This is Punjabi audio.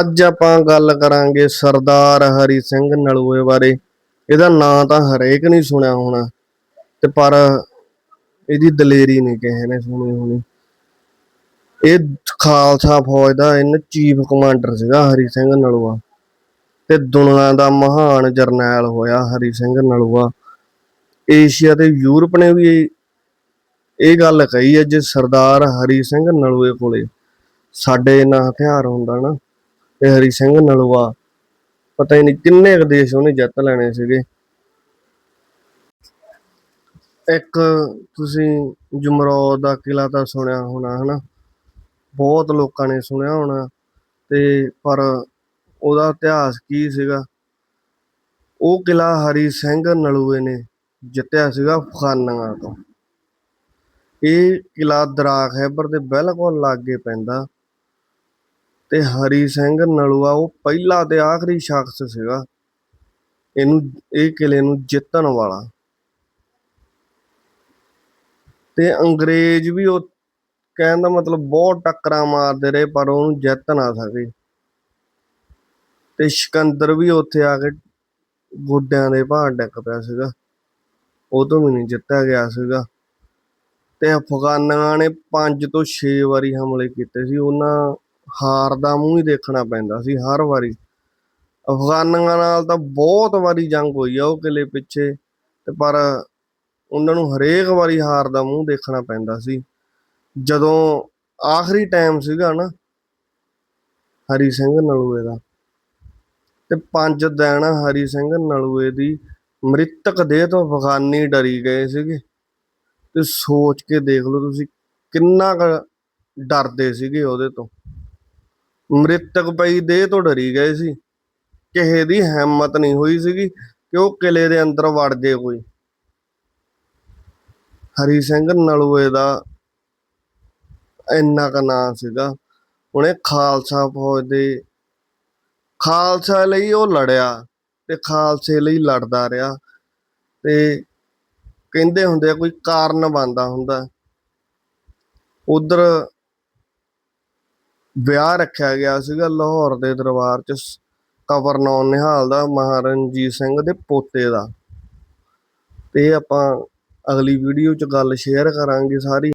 ਅੱਜ ਆਪਾਂ ਗੱਲ ਕਰਾਂਗੇ ਸਰਦਾਰ ਹਰੀ ਸਿੰਘ ਨਲੂਏ ਬਾਰੇ। ਇਹਦਾ ਨਾਂ ਤਾਂ ਹਰੇਕ ਨਹੀਂ ਸੁਣਿਆ ਹੋਣਾ, ਤੇ ਪਰ ਇਹਦੀ ਦਲੇਰੀ ਨਹੀਂ ਕਿਸੇ ਨੇ ਸੁਣੀ ਹੋਣੀ। ਇਹ ਖਾਲਸਾ ਫੌਜ ਦਾ ਇਹਨ ਚੀਫ ਕਮਾਂਡਰ ਸੀਗਾ ਹਰੀ ਸਿੰਘ ਨਲੂਆ, ਤੇ ਦੁਨੀਆ ਦਾ ਮਹਾਨ ਜਰਨੈਲ ਹੋਇਆ ਹਰੀ ਸਿੰਘ ਨਲੂਆ। ਏਸ਼ੀਆ ਤੇ ਯੂਰਪ ਨੇ ਵੀ ਇਹ- ਗੱਲ ਕਹੀ ਹੈ ਜੇ ਸਰਦਾਰ ਹਰੀ ਸਿੰਘ ਨਲੂਏ ਕੋਲੇ ਸਾਡੇ ਇੰਨਾ ਹਥਿਆਰ ਹੁੰਦਾ ਨਾ ਤੇ ਹਰੀ ਸਿੰਘ ਨਲੂਆ, ਪਤਾ ਹੀ ਨਹੀਂ ਕਿੰਨੇ ਕੁ ਦੇਸ਼ ਉਹਨੇ ਜਿੱਤ ਲੈਣੇ ਸੀਗੇ। ਇੱਕ ਤੁਸੀਂ ਜਮਰੌਦ ਦਾ ਕਿਲਾ ਤਾਂ ਸੁਣਿਆ ਹੋਣਾ, ਹਨਾ? ਬਹੁਤ ਲੋਕਾਂ ਨੇ ਸੁਣਿਆ ਹੋਣਾ, ਤੇ ਪਰ ਉਹਦਾ ਇਤਿਹਾਸ ਕੀ ਸੀਗਾ? ਉਹ ਕਿਲਾ ਹਰੀ ਸਿੰਘ ਨਲੂਏ ਨੇ ਜਿੱਤਿਆ ਸੀਗਾ ਅਫਗਾਨੀਆਂ ਤੋਂ। ਇਹ ਕਿਲਾ ਦਰਾ ਹੈਬਰ ਦੇ ਬਿਲਕੁਲ ਲਾਗੇ ਪੈਂਦਾ। ਤੇ ਹਰੀ ਸਿੰਘ ਨਲੂਆ, ਉਹ ਪਹਿਲਾ ਤੇ ਆਖਰੀ ਸ਼ਖਸ ਸੀਗਾ। ਇਹਨੂੰ, ਇਹ ਕਿਲੇ ਨੂੰ ਜਿੱਤਣ ਵਾਲਾ। ਤੇ ਅੰਗਰੇਜ਼ ਵੀ ਉਹ ਕਹਿਣ ਦਾ ਮਤਲਬ ਬਹੁਤ ਟੱਕਰਾਂ ਮਾਰਦੇ ਰਹੇ, ਪਰ ਉਹਨੂੰ ਜਿੱਤ ਨਾ ਸਕੇ। ਤੇ ਸਿਕੰਦਰ ਵੀ ਉੱਥੇ ਆ ਕੇ ਗੋਡਿਆਂ ਦੇ ਭਾਰ ਡਿੱਗ ਪਿਆ ਸੀਗਾ। ਉਹ ਤੋਂ ਵੀ ਨਹੀਂ ਜਿੱਤਿਆ ਗਿਆ ਸੀਗਾ। ਤੇ ਅਫਗਾਨਾਂ ਨੇ 5 ਤੋਂ 6 ਵਾਰੀ ਹਮਲੇ ਕੀਤੇ ਸੀ। ਉਹਨਾਂ ਹਾਰ ਦਾ ਮੂੰਹ ਹੀ ਦੇਖਣਾ ਪੈਂਦਾ ਸੀ ਹਰ ਵਾਰੀ। ਅਫਗਾਨਾਂ ਨਾਲ ਤਾਂ ਬਹੁਤ ਵਾਰੀ ਜੰਗ ਹੋਈ ਆ ਉਹ ਕਿਲੇ ਪਿੱਛੇ, ਤੇ ਪਰ ਉਹਨਾਂ ਨੂੰ ਹਰੇਕ ਵਾਰੀ ਹਾਰ ਦਾ ਮੂੰਹ ਦੇਖਣਾ ਪੈਂਦਾ ਸੀ। ਜਦੋਂ ਆਖਰੀ ਟਾਈਮ ਸੀਗਾ ਨਾ ਹਰੀ ਸਿੰਘ ਨਲੂਏ ਦਾ, ਤੇ ਪੰਜ ਦਿਨ ਹਰੀ ਸਿੰਘ ਨਲੂਏ ਦੀ ਮ੍ਰਿਤਕ ਦੇਹ ਤੋਂ ਅਫਗਾਨੀ ਡਰੀ ਗਏ ਸੀਗੇ। ਤੇ ਸੋਚ ਕੇ ਦੇਖ ਲਓ ਤੁਸੀਂ ਕਿੰਨਾ ਕੁ ਡਰਦੇ ਸੀਗੇ ਉਹਦੇ ਤੋਂ। ਮ੍ਰਿਤਕ ਪਈ ਦੇਹ ਤੋਂ ਡਰੀ ਗਏ ਸੀ। ਕਿਸੇ ਦੀ ਹਿੰਮਤ ਨਹੀਂ ਹੋਈ ਸੀਗੀ ਕਿ ਉਹ ਕਿਲੇ ਦੇ ਅੰਦਰ ਵੜ ਜੇ ਕੋਈ। ਹਰੀ ਸਿੰਘ ਨਲੂਏ ਦਾ ਇੰਨਾ ਕ ਨਾਂ ਸੀਗਾ। ਉਹਨੇ ਖਾਲਸਾ ਫੌਜ ਦੇ ਖਾਲਸਾ ਲਈ ਉਹ ਲੜਿਆ ਤੇ ਖਾਲਸੇ ਲਈ ਲੜਦਾ ਰਿਹਾ ਤੇ ਕਹਿੰਦੇ ਹੁੰਦੇ ਆ ਕੋਈ ਕਾਰਨ ਬਣਦਾ ਹੁੰਦਾ। ਉਧਰ ਵਿਆਹ ਰੱਖਿਆ ਗਿਆ ਸੀਗਾ ਲਾਹੌਰ ਦੇ ਦਰਬਾਰ ਚ ਸ- ਕਬਰਨੌਨ ਨਿਹਾਲ ਦਾ, ਮਹਾਰਣਜੀਤ ਸਿੰਘ ਦੇ ਪੋਤੇ ਦਾ। ਤੇ ਆਪਾਂ ਅਗਲੀ ਵੀਡੀਓ ਚ ਗੱਲ ਸ਼ੇਅਰ ਕਰਾਂਗੇ ਸਾਰੀ।